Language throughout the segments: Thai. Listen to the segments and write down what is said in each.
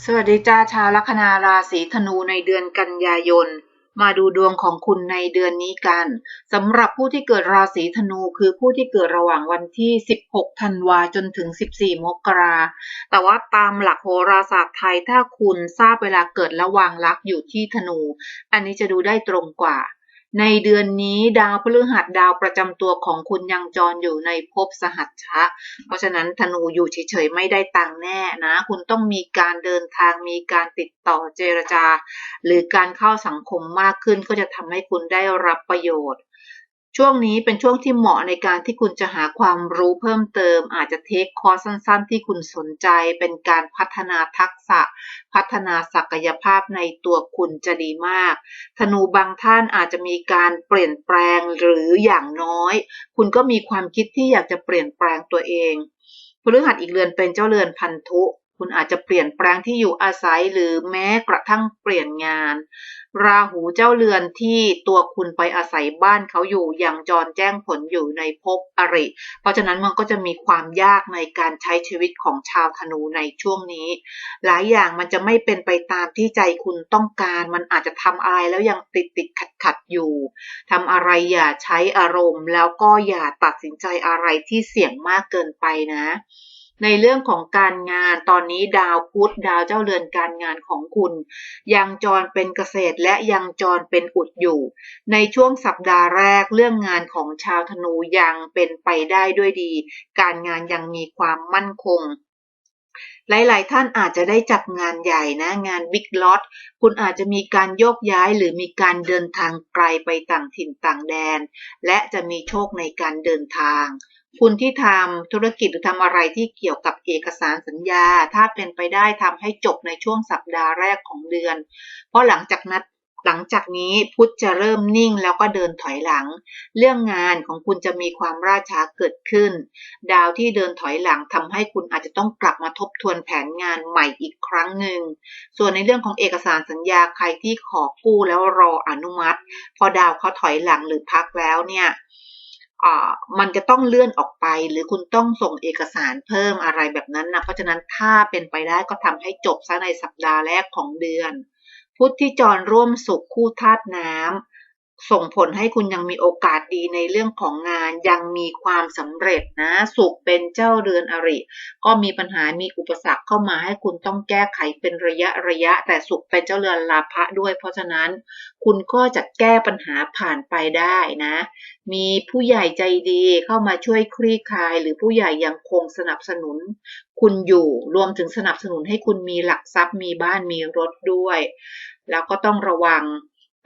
สวัสดีจ้าชาวลัคนาราศีธนูในเดือนกันยายน มาดูดวงของคุณในเดือนนี้กันสำหรับผู้ที่เกิดราศีธนูคือผู้ที่เกิดระหว่างวันที่ 16 ธันวาจนถึง 14 มกราแต่ว่าตามหลักโหราศาสตร์ไทยถ้าคุณทราบเวลาเกิดและวางลักอยู่ที่ธนู อันนี้จะดูได้ตรงกว่า ในเดือนนี้ดาวพฤหัสดาวประจำตัวของคุณยังจรอยู่ในภพสหัชชะ เพราะฉะนั้นธนูอยู่เฉยๆไม่ได้ตังแน่นะ คุณต้องมีการเดินทางมีการติดต่อเจรจา หรือการเข้าสังคมมากขึ้นก็จะทำให้คุณได้รับประโยชน์ ช่วงนี้เป็นช่วงที่เหมาะในการที่คุณจะหาความรู้เพิ่มเติม อาจจะเทคคอร์สสั้น ๆ ที่คุณสนใจ เป็นการพัฒนาทักษะ พัฒนาศักยภาพในตัวคุณจะดีมาก ธนูบางท่านอาจจะมีการเปลี่ยนแปลงหรืออย่างน้อย คุณก็มีความคิดที่อยากจะเปลี่ยนแปลงตัวเองพฤหัสอีกเรือนเป็นเจ้าเรือนพันธุ คุณอาจจะเปลี่ยนแปลงที่อยู่อาศัยหรือแม้กระทั่งเปลี่ยนงาน ราหูเจ้าเรือนที่ตัวคุณไปอาศัยบ้านเขาอยู่อยังจรแจ้งผลอยู่ในภพอริ เพราะฉะนั้นมันก็จะมีความยากในการใช้ชีวิตของชาวธนูในช่วงนี้ หลายอย่างมันจะไม่เป็นไปตามที่ใจคุณต้องการ มันอาจจะทำอะไรแล้วยังติดติดขัดขัดอยู่ทำอะไรอย่าใช้อารมณ์ แล้วก็อย่าตัดสินใจอะไรที่เสี่ยงมากเกินไปนะ ในเรื่องของการงานตอนนี้ดาวพุธดาวเจ้าเรือนการงานของคุณ ยังจรเป็นเกษตรและยังจรเป็นอุดอยู่ ในช่วงสัปดาห์แรกเรื่องงานของชาวธนูยังเป็นไปได้ด้วยดี การงานยังมีความมั่นคง หลายๆ ท่านอาจจะได้จับงานใหญ่นะ งานบิ๊กล็อตคุณอาจจะมีการโยกย้ายหรือมีการเดินทางไกลไปต่างถิ่นต่างแดน และจะมีโชคในการเดินทาง คุณที่ทำธุรกิจหรือทำอะไรที่เกี่ยวกับเอกสารสัญญา ถ้าเป็นไปได้ทำให้จบในช่วงสัปดาห์แรกของเดือน เพราะหลังจากนั้น หลังจากนี้พุธจะเริ่มนิ่งแล้วก็เดินถอยหลัง เรื่องงานของคุณจะมีความราช้าเกิดขึ้น ดาวที่เดินถอยหลังทำให้คุณอาจจะต้องกลับมาทบทวนแผนงานใหม่อีกครั้งหนึ่ง ส่วนในเรื่องของเอกสารสัญญาใครที่ขอกู้แล้วรออนุมัติ พอดาวเขาถอยหลังหรือพักแล้วเนี่ยมันจะต้องเลื่อนออกไป หรือคุณต้องส่งเอกสารเพิ่มอะไรแบบนั้นนะเพราะฉะนั้นถ้าเป็นไปได้ก็ทำให้จบซะในสัปดาห์แรกของเดือน พุที่จรร่วมสุขคู่ธาตุน้ำส่งผลให้คุณยังมีโอกาสดีในเรื่องของงานยังมีความสำเร็จนะ สุขเป็นเจ้าเรือนอริ ก็มีปัญหามีอุปสรรคเข้ามาให้คุณต้องแก้ไขเป็นระยะระยะ แต่สุขเป็นเจ้าเรือนลาภะด้วย เพราะฉะนั้นคุณก็จะแก้ปัญหาผ่านไปได้นะ มีผู้ใหญ่ใจดีเข้ามาช่วยคลี่คลาย หรือผู้ใหญ่ยังคงสนับสนุน คุณอยู่รวมถึงสนับสนุนให้คุณมีหลักทรัพย์มีบ้านมีรถด้วย แล้วก็ต้องระวัง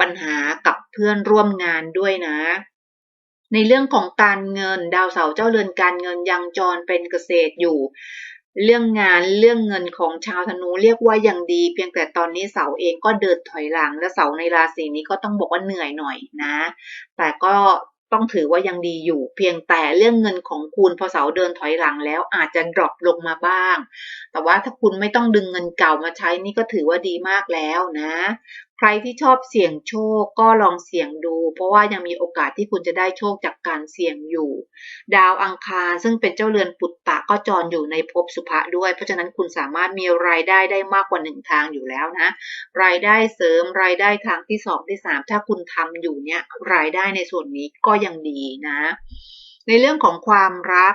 ปัญหากับเพื่อนร่วมงานด้วยนะ ในเรื่องของการเงินดาวเสาร์เจ้าเรือนการเงินยังจรเป็นเกษตรอยู่ เรื่องงานเรื่องเงินของชาวธนูเรียกว่ายังดี เพียงแต่ตอนนี้เสาเองก็เดินถอยหลังและเสาในราศีนี้ก็ต้องบอกว่าเหนื่อยหน่อยนะ แต่ก็ ต้องถือว่ายังดีอยู่ เพียงแต่เรื่องเงินของคุณพอเสาเดินถอยหลังแล้วอาจจะดรอปลงมาบ้าง แต่ว่าถ้าคุณไม่ต้องดึงเงินเก่ามาใช้นี่ก็ถือว่าดีมากแล้วนะใครที่ชอบเสี่ยงโชคก็ลองเสี่ยงดู เพราะว่ายังมีโอกาสที่คุณจะได้โชคจากการเสี่ยงอยู่ ดาวอังคารซึ่งเป็นเจ้าเรือนปุตตะก็จรอยู่ในภพสุภะด้วย เพราะฉะนั้นคุณสามารถมีรายได้ได้มากกว่าหนึ่งทางอยู่แล้วนะ รายได้เสริมรายได้ทางที่สองที่สามถ้าคุณทำอยู่เนี่ยรายได้ในส่วนนี้ก็ยังดีนะ ในเรื่องของความรัก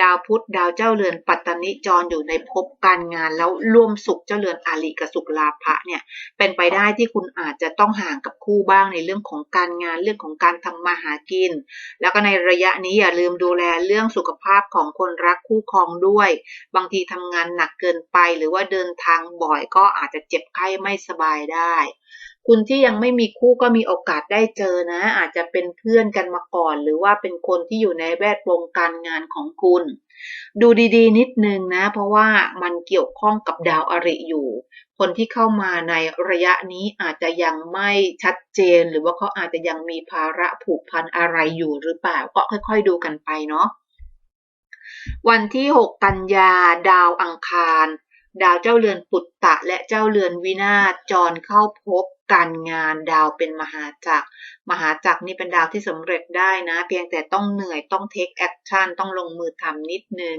ดาวพุธดาวเจ้าเรือนปัตตนิจรอยู่ในภพการงานแล้วร่วมสุขเจ้าเรือนอาลีกับสุขลาภะเนี่ยเป็นไปได้ที่คุณอาจจะต้องห่างกับคู่บ้างในเรื่องของการงานเรื่องของการทำมาหากิน แล้วก็ในระยะนี้อย่าลืมดูแลเรื่องสุขภาพของคนรักคู่ครองด้วย บางทีทำงานหนักเกินไปหรือว่าเดินทางบ่อยก็อาจจะเจ็บไข้ไม่สบายได้ คุณที่ยังไม่มีคู่ก็มีโอกาสได้เจอนะ อาจจะเป็นเพื่อนกันมาก่อน หรือว่าเป็นคนที่อยู่ในแวดวงการงานของคุณ ดูดีๆ นิดนึงนะ เพราะว่ามันเกี่ยวข้องกับดาวอริอยู่ คนที่เข้ามาในระยะนี้อาจจะยังไม่ชัดเจน หรือว่าเขาอาจจะยังมีภาระผูกพันอะไรอยู่หรือเปล่าก็ค่อย ๆ ดูกันไปเนาะวันที่ 6 กันยาดาวอังคาร ดาวเจ้าเรือนปุตตะและเจ้าเรือนวินาศจรเข้าพบการงานดาวเป็นมหาจักร มหาจักรนี่เป็นดาวที่สำเร็จได้นะ เพียงแต่ต้องเหนื่อยต้องเทคแอคชั่นต้องลงมือทำนิดนึง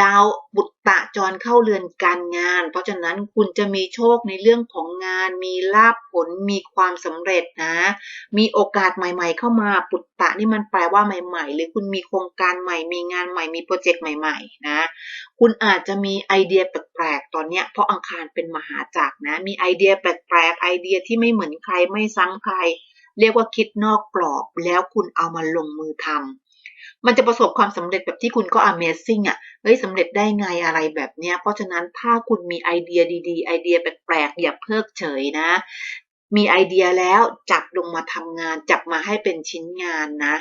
ดาวบุตตะจรเข้าเรือนการงาน เพราะฉะนั้นคุณจะมีโชคในเรื่องของงาน มีลาภผล มีความสำเร็จนะ มีโอกาสใหม่ ๆ เข้ามาปุตตะนี่มันแปลว่าใหม่ ๆ หรือคุณมีโครงการใหม่ มีงานใหม่ มีโปรเจกต์ใหม่ๆนะ คุณอาจจะมีไอเดียแปลกๆ ตอนเนี้ยเพราะอังคารเป็นมหาจักรนะ มีไอเดียแปลกๆ ไอเดียที่ไม่เหมือนใคร ไม่ซ้ำใคร เรียกว่าคิดนอกกรอบ แล้วคุณเอามาลงมือทำ มันจะประสบความสำเร็จแบบที่คุณก็ Amazing อะ เฮ้ยสำเร็จได้ไงอะไรแบบเนี้ย เพราะฉะนั้นถ้าคุณมีไอเดียดีๆ ไอเดียแปลกๆ อย่าเพิกเฉยนะ มีไอเดียแล้วจับลงมาทำงาน จับมาให้เป็นชิ้นงานนะ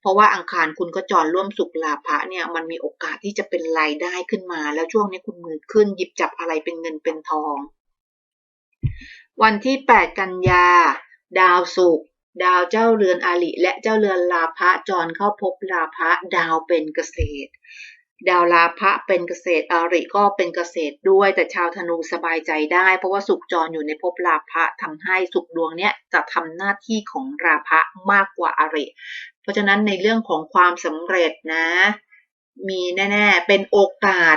เพราะว่าอังคารคุณก็จรร่วมสุขลาภะเนี่ยมันมีโอกาสที่จะเป็นรายได้ขึ้นมา แล้วช่วงนี้คุณมือขึ้นหยิบจับอะไรเป็นเงินเป็นทอง วันที่ 8 กันยา ดาวศุกร์ ดาวเจ้าเรือนอาลิและเจ้าเรือนลาภะจรเข้าพบลาภะดาวเป็นเกษตร ดาวลาภะเป็นเกษตรอาริก็เป็นเกษตรด้วยแต่ชาวธนูสบายใจได้ เพราะว่าสุขจรอยู่ในภพลาภะทำให้สุขดวงเนี้ยจะทำหน้าที่ของราภะมากกว่าอาริ เพราะฉะนั้นในเรื่องของความสำเร็จนะ มีแน่ ๆ เป็นโอกาส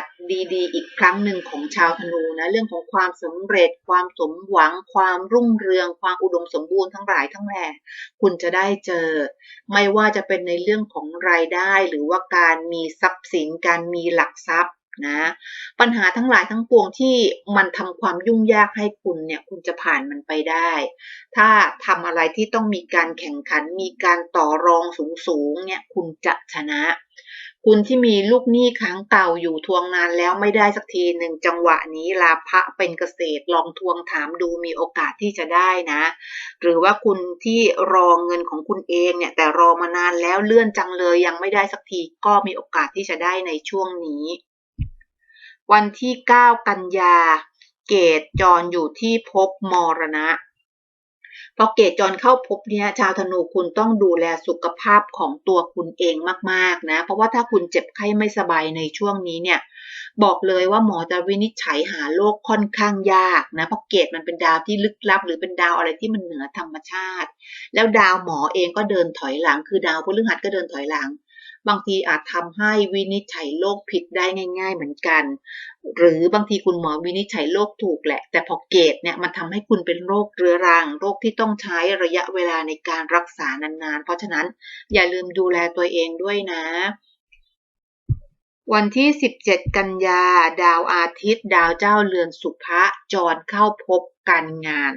ดีๆ อีกครั้งหนึ่งของชาวธนูนะ เรื่องของความสำเร็จ ความสมหวัง ความรุ่งเรือง ความอุดมสมบูรณ์ทั้งหลายทั้งแหล่คุณจะได้เจอ ไม่ว่าจะเป็นในเรื่องของรายได้ หรือว่าการมีทรัพย์สิน การมีหลักทรัพย์นะ ปัญหาทั้งหลายทั้งปวงที่มันทำความยุ่งยากให้คุณเนี่ยคุณจะผ่านมันไปได้ ถ้าทำอะไรที่ต้องมีการแข่งขัน มีการต่อรองสูงๆเนี่ยคุณจะชนะ คุณที่มีลูกหนี้ค้างเก่าอยู่ทวงนานแล้วไม่ได้สักทีหนึ่งจังหวะนี้ลาภะเป็นเกษตรลองทวงถามดูมีโอกาสที่จะได้นะ หรือว่าคุณที่รอเงินของคุณเองเนี่ยแต่รอมานานแล้วเลื่อนจังเลยยังไม่ได้สักทีก็มีโอกาสที่จะได้ในช่วงนี้ วันที่ 9 กันยาเกตจรอยู่ที่ภพมรณะ พอเกตจรเข้าพบเนี่ยชาวธนูคุณต้องดูแลสุขภาพของตัวคุณเองมากๆนะ เพราะว่าถ้าคุณเจ็บไข้ไม่สบายในช่วงนี้เนี่ยบอกเลยว่าหมอจะวินิจฉัยหาโรคค่อนข้างยากนะเพราะเกตมันเป็นดาวที่ลึกลับ หรือเป็นดาวอะไรที่มันเหนือธรรมชาติ แล้วดาวหมอเองก็เดินถอยหลัง คือดาวพฤหัสก็เดินถอยหลัง บางทีอาจทำให้วินิจฉัยโรคผิดได้ง่าย ๆ เหมือนกัน หรือบางทีคุณหมอวินิจฉัยโรคถูกแหละ แต่พอเกตเนี่ยมันทำให้คุณเป็นโรคเรื้อรัง โรคที่ต้องใช้ระยะเวลาในการรักษานานๆ เพราะฉะนั้นอย่าลืมดูแลตัวเองด้วยนะวันที่ 17 กันยา ดาวอาทิตย์ ดาวเจ้าเรือนสุภะจรเข้าพบการงาน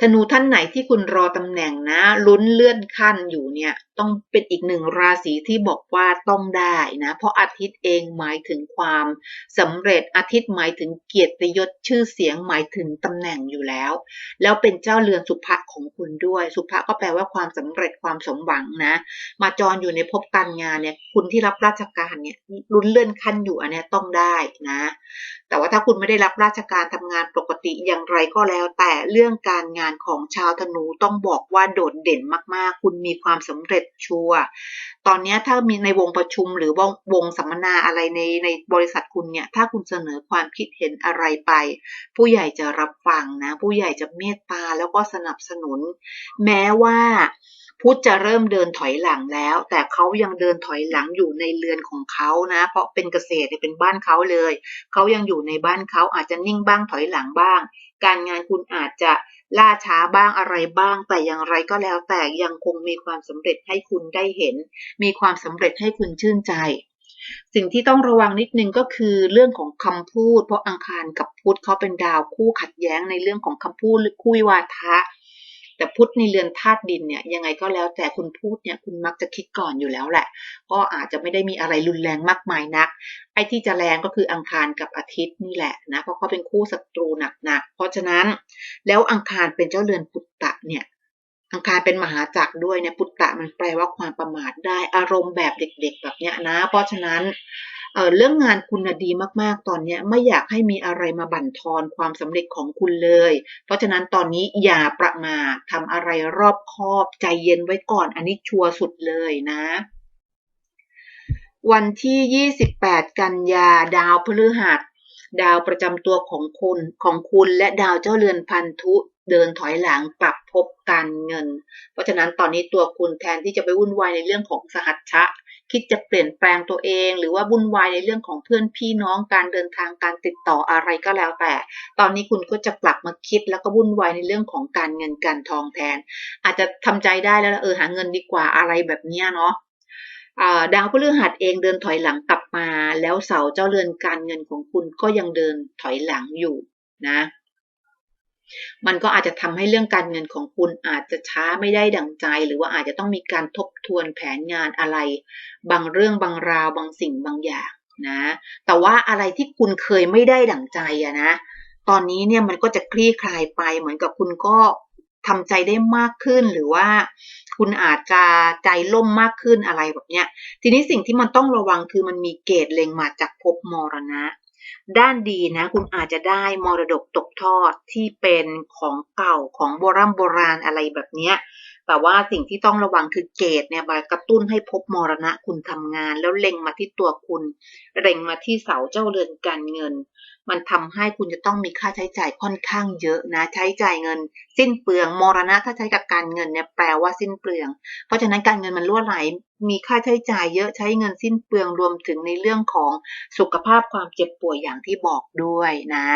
ธนูท่านไหนที่คุณรอตำแหน่งนะ ลุ้นเลื่อนขั้นอยู่เนี่ย ต้องเป็นอีกหนึ่งราศีที่บอกว่าต้องได้นะ เพราะอาทิตย์เองหมายถึงความสำเร็จอาทิตย์หมายถึงเกียรติยศชื่อเสียงหมายถึงตำแหน่งอยู่แล้ว แล้วเป็นเจ้าเรือนสุภะของคุณด้วย สุภะก็แปลว่าความสำเร็จความสมหวังนะ มาจรอยู่ในภพการงานเนี่ยคุณที่รับราชการเนี่ยลุ้นเลื่อนขั้นอยู่อันนี้ต้องได้นะ แต่ว่าถ้าคุณไม่ได้รับราชการทำงานปกติอย่างไรก็แล้ว แต่เรื่องการงานของชาวธนูต้องบอกว่าโดดเด่นมากๆ คุณมีความสำเร็จชัวร์ตอนนี้ถ้ามีในวงประชุมหรือว่าวงสัมมนาอะไรในในบริษัทคุณเนี่ย ถ้าคุณเสนอความคิดเห็นอะไรไป ผู้ใหญ่จะรับฟังนะ ผู้ใหญ่จะเมตตาแล้วก็สนับสนุน แม้ว่าพุทธจะเริ่มเดินถอยหลังแล้ว แต่เขายังเดินถอยหลังอยู่ในเรือนของเขานะ เพราะเป็นเกษตรเป็นบ้านเขาเลย เขายังอยู่ในบ้านเขาอาจจะนิ่งบ้างถอยหลังบ้าง การงานคุณอาจจะล่าช้าบ้างอะไรบ้าง แต่อย่างไรก็แล้วแต่ยังคงมีความสำเร็จให้คุณได้เห็น มีความสำเร็จให้คุณชื่นใจ สิ่งที่ต้องระวังนิดนึงก็คือเรื่องของคำพูด เพราะอังคารกับพุธเขาเป็นดาวคู่ขัดแย้งในเรื่องของคำพูดคู่วิวาทะ แต่พุทธในเรือนธาตุดินเนี่ยยังไงก็แล้วแต่คุณพูดเนี่ยคุณมักจะคิดก่อนอยู่แล้วแหละ ก็อาจจะไม่ได้มีอะไรรุนแรงมากมายนัก ไอ้ที่จะแรงก็คืออังคารกับอาทิตย์นี่แหละนะเพราะเขาเป็นคู่ศัตรูหนักๆเพราะฉะนั้นแล้วอังคารเป็นเจ้าเรือนปุตตะเนี่ยอังคารเป็นมหาจักรด้วยเนี่ยปุตตะมันแปลว่าความประมาทได้อารมณ์แบบเด็ก ๆ แบบเนี้ยนะ เพราะฉะนั้น เรื่องงานคุณดีมากๆ ตอนนี้ไม่อยากให้มีอะไรมาบั่นทอนความสำเร็จของคุณเลย เพราะฉะนั้นตอนนี้อย่าประมาททำอะไรรอบคอบใจเย็นไว้ก่อน อันนี้ชัวร์สุดเลยนะวันที่ 28 กันยา ดาวพฤหัส ดาวประจำตัวของคุณของคุณและดาวเจ้าเรือนพันธุเดินถอยหลังกลับพบการเงิน เพราะฉะนั้นตอนนี้ตัวคุณแทนที่จะไปวุ่นวายในเรื่องของสหัชชะ คิดจะเปลี่ยนแปลงตัวเอง หรือว่าวุ่นวายในเรื่องของเพื่อนพี่น้องการเดินทางการติดต่ออะไรก็แล้วแต่ ตอนนี้คุณก็จะกลับมาคิดแล้วก็วุ่นวายในเรื่องของการเงินการทองแทน อาจจะทำใจได้แล้วเออหาเงินดีกว่าอะไรแบบเนี้ยเนาะอ่าดาวพฤหัสเองเดินถอยหลังกลับมา แล้วเสาเจ้าเรือนการเงินของคุณก็ยังเดินถอยหลังอยู่นะ มันก็อาจจะทำให้เรื่องการเงินของคุณอาจจะช้าไม่ได้ดั่งใจ หรือว่าอาจจะต้องมีการทบทวนแผนงานอะไร บางเรื่องบางราวบางสิ่งบางอย่างนะ แต่ว่าอะไรที่คุณเคยไม่ได้ดั่งใจอะนะ ตอนนี้เนี่ยมันก็จะคลี่คลายไป เหมือนกับคุณก็ทำใจได้มากขึ้นหรือว่าคุณอาจจะใจล่มมากขึ้นอะไรแบบเนี้ย ทีนี้สิ่งที่มันต้องระวังคือมันมีเกตเล็งมาจากภพมรณะ ด้านดีนะคุณอาจจะได้มรดกตกทอดที่เป็นของเก่าของโบราณโบราณอะไรแบบเนี้ยแต่ว่าสิ่งที่ต้องระวังคือเกตเนี่ยมากระตุ้นให้พบมรณะคุณทำงาน แล้วเล็งมาที่ตัวคุณ เล็งมาที่เสาเจ้าเรือนการเงิน มันทำให้คุณจะต้องมีค่าใช้จ่ายค่อนข้างเยอะนะ ใช้จ่ายเงิน สิ้นเปลือง มรณะถ้าใช้กับการเงินเนี่ยแปลว่าสิ้นเปลือง เพราะฉะนั้นการเงินมันรั่วไหล มีค่าใช้จ่ายเยอะใช้เงินสิ้นเปลืองรวมถึงในเรื่องของสุขภาพความเจ็บป่วยอย่างที่บอกด้วยนะ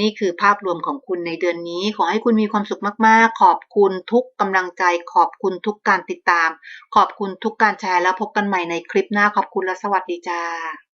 นี่คือภาพรวมของคุณในเดือนนี้ ขอให้คุณมีความสุขมากๆ ขอบคุณทุกกำลังใจ ขอบคุณทุกการติดตาม ขอบคุณทุกการแชร์แล้วพบกันใหม่ในคลิปหน้าขอบคุณและสวัสดีจ้า